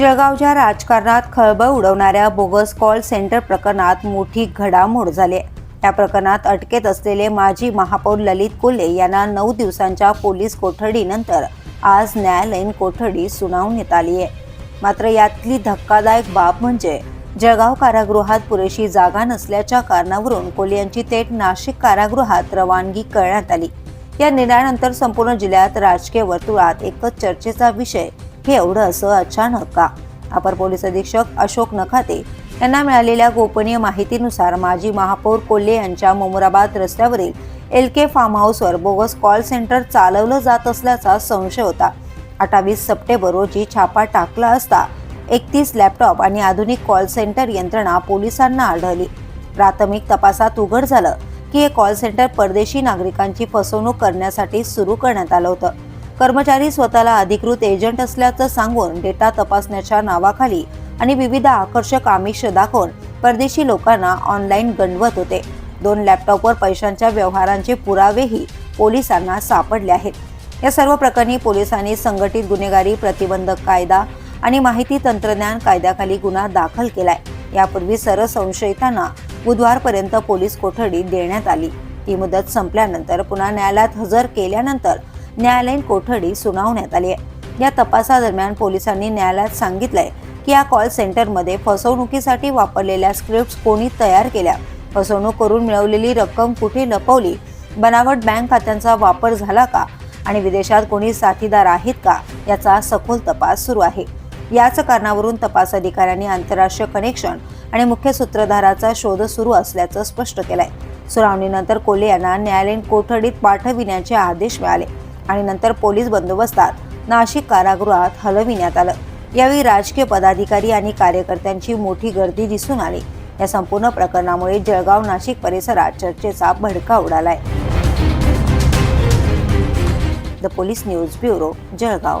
जळगावच्या राजकारणात खळबळ उडवणाऱ्या बोगस कॉल सेंटर प्रकरणात मोठी घडामोड झाली या प्रकरणात अटकेत असलेले माजी महापौर ललित कोल्हे यांना नऊ दिवसांच्या पोलीस कोठडीनंतर आज न्यायालयीन कोठडी सुनावण्यात आली आहे. मात्र यातली धक्कादायक बाब म्हणजे जळगाव कारागृहात पुरेशी जागा नसल्याच्या कारणावरून कोल्हे यांची थेट नाशिक कारागृहात रवानगी करण्यात आली. या निर्णयानंतर संपूर्ण जिल्ह्यात राजकीय वर्तुळात एकच चर्चेचा विषय हे एवढं असं अचानक का? अपर पोलीस अधीक्षक अशोक नखाते यांना मिळालेल्या गोपनीय माहितीनुसार माजी महापौर कोल्हे यांच्या मोमुराबाद रस्त्यावरील एल के फार्म हाऊसवर बोगस कॉल सेंटर चालवलं जात असल्याचा संशय होता. अठ्ठावीस सप्टेंबर रोजी छापा टाकला असता एकतीस लॅपटॉप आणि आधुनिक कॉल सेंटर यंत्रणा पोलिसांना आढळली. प्राथमिक तपासात उघड झालं की हे कॉल सेंटर परदेशी नागरिकांची फसवणूक करण्यासाठी सुरू करण्यात आलं होतं. कर्मचारी स्वतःला अधिकृत एजंट असल्याचं सांगून डेटा तपासण्याच्या नावाखाली आणि विविध आकर्षक आमिष दाखवून परदेशी लोकांना ऑनलाईन गणवत होते. दोन लॅपटॉपवर पैशांच्या व्यवहारांचे पुरावेही पोलिसांना सापडले आहेत. या सर्व प्रकरणी पोलिसांनी संघटित गुन्हेगारी प्रतिबंधक कायदा आणि माहिती तंत्रज्ञान कायद्याखाली गुन्हा दाखल केलाय. यापूर्वी सर्व संशयितांना बुधवारपर्यंत पोलीस कोठडी देण्यात आली. ही मुदत संपल्यानंतर पुन्हा न्यायालयात हजर केल्यानंतर न्यायालयीन कोठडी सुनावण्यात आली आहे. या तपासादरम्यान पोलिसांनी न्यायालयात सांगितलंय की या कॉल सेंटरमध्ये फसवणुकीसाठी वापरलेल्या स्क्रिप्ट्स कोणी तयार केल्या. फसवणूक करून मिळवलेली रक्कम कुठे लपवली? बनावट बँक खात्यांचा वापर झाला का? आणि विदेशात कोणी साथीदार आहेत का? याचा सखोल तपास सुरू आहे. याच कारणावरून तपास अधिकाऱ्यांनी आंतरराष्ट्रीय कनेक्शन आणि मुख्य सूत्रधाराचा शोध सुरू असल्याचं स्पष्ट केलंय. सुनावणीनंतर कोले यांना न्यायालयीन कोठडीत पाठविण्याचे आदेश मिळाले. आणि नंतर पोलीस बंदोबस्तात नाशिक कारागृहात हलविण्यात आलं. यावेळी राजकीय पदाधिकारी आणि कार्यकर्त्यांची मोठी गर्दी दिसून आली. या संपूर्ण प्रकरणामुळे जळगाव नाशिक परिसरात चर्चेचा भडका उडालाय. The police news bureau Jalgaon.